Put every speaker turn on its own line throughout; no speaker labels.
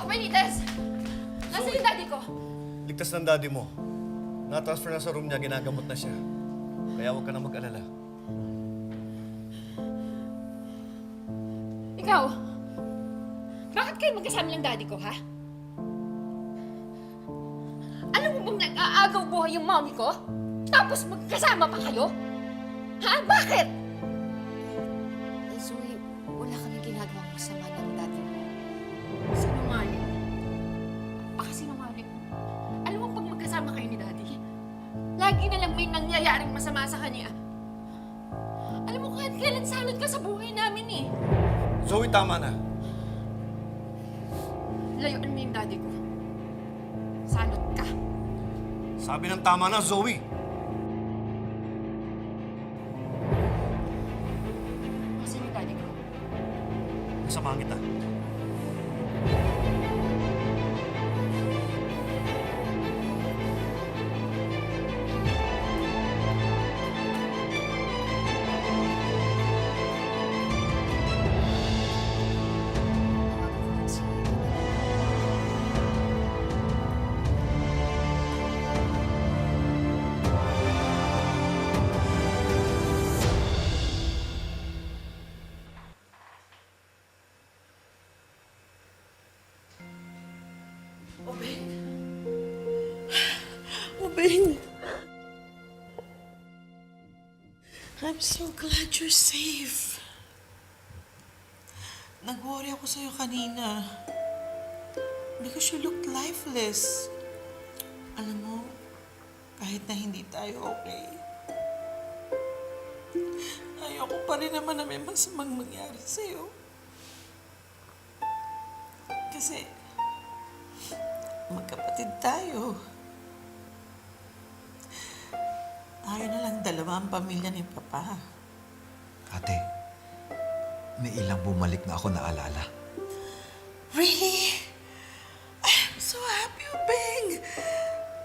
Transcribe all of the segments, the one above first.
Doc Benitez! Nasaan yung daddy ko?
Ligtas ng daddy mo. Na-transfer na sa room niya, ginagamot na siya. Kaya huwag ka na mag-alala.
Ikaw, bakit kayo magkasama ng daddy ko, ha? Alam mo bang nag-aagaw buhay yung mommy ko? Tapos magkasama pa kayo? Ha? Bakit?
Zoe,
lagi na lang may nangyayaring masama sa kanya. Alam mo kahit kailan salad ka sa buhay namin eh.
Zoe, tama na.
Layuan mo yung daddy ko. Salot ka.
Sabi ng tama na, Zoe.
Kasi yung daddy ko.
Kasamahan kita.
Obeng. Obeng. I'm so glad you're safe. Nag-worry ako sa'yo kanina. Because you looked lifeless. Alam mo, kahit na hindi tayo okay, ayoko pa rin naman na may masamang mangyari sa'yo. Kasi, magkapatid tayo. Tayo na lang dalawa ang pamilya ni Papa.
Ate, may ilang bumalik na ako naalala.
Really? I'm so happy, Beng.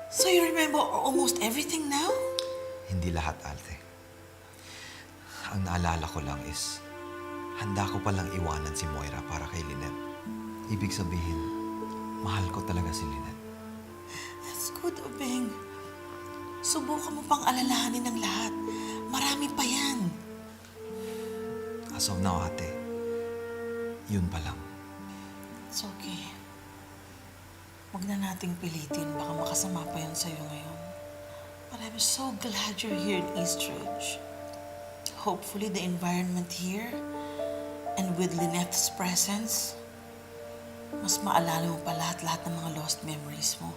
So you remember almost everything now?
Hindi lahat, ate. Ang naalala ko lang is, handa ko palang iwanan si Moira para kay Lynette. Ibig sabihin, mahal ko talaga si Lynette.
That's good, Obeng. Subukan mo pang alalahanin ng lahat. Marami pa yan.
As of now, ate, yun pa lang.
It's okay. Huwag na nating pilitin. Baka makasama pa yan sa'yo ngayon. But I'm so glad you're here in Eastridge. Hopefully the environment here and with Lynette's presence, mas maalala mo pa lahat-lahat ng mga lost memories mo.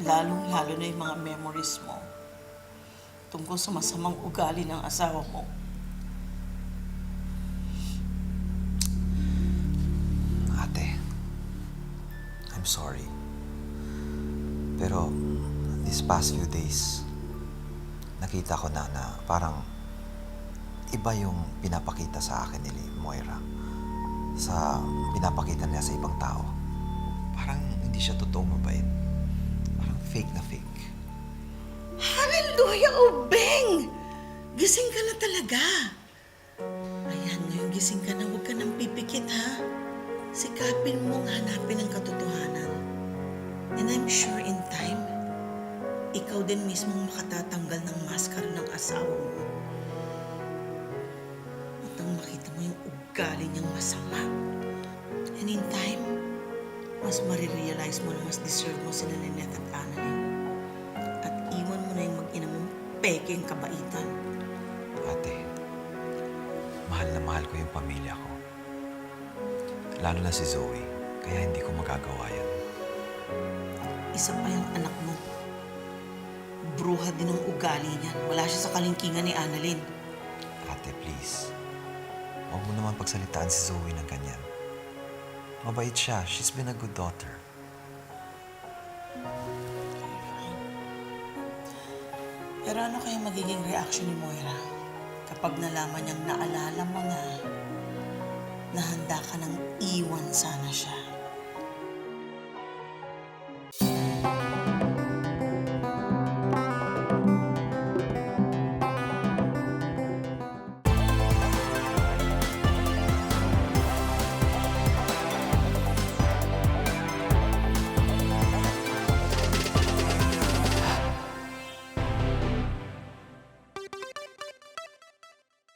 Lalong-lalo na yung mga memories mo tungkol sa masamang ugali ng asawa mo.
Ate, I'm sorry. Pero, these past few days, nakita ko na na parang iba yung pinapakita sa akin ni Moira sa pinapakita niya sa ibang tao. Parang hindi siya totoong mabait. Parang fake na fake.
Hallelujah, Obeng! Gising ka na talaga. Ayan, ngayon gising ka na. Huwag ka nang pipikit, ha? Sikapin mong hanapin ang katotohanan. And I'm sure in time, ikaw din mismo makatatanggal ng maskara ng asawa mo. Mo yung ugali niyang masama. And in time, mas marirealize mo na mas deserve mo sila Lynette at Annalyn at iwan mo na yung mag-ina mong peking kabaitan.
Ate, mahal na mahal ko yung pamilya ko. Lalo na si Zoe, kaya hindi ko magagawa yan.
Isa pa yung anak mo. Bruha din ang ugali niyan. Wala siya sa kalingkingan ni Annalyn.
Ate, please. Huwag mo naman pagsalitaan si Zoe ng ganyan. Mabait siya. She's been a good daughter.
Pero ano kaya magiging reaction ni Moira kapag nalaman niyang naalala mo na na handa ka ng iwan sana siya?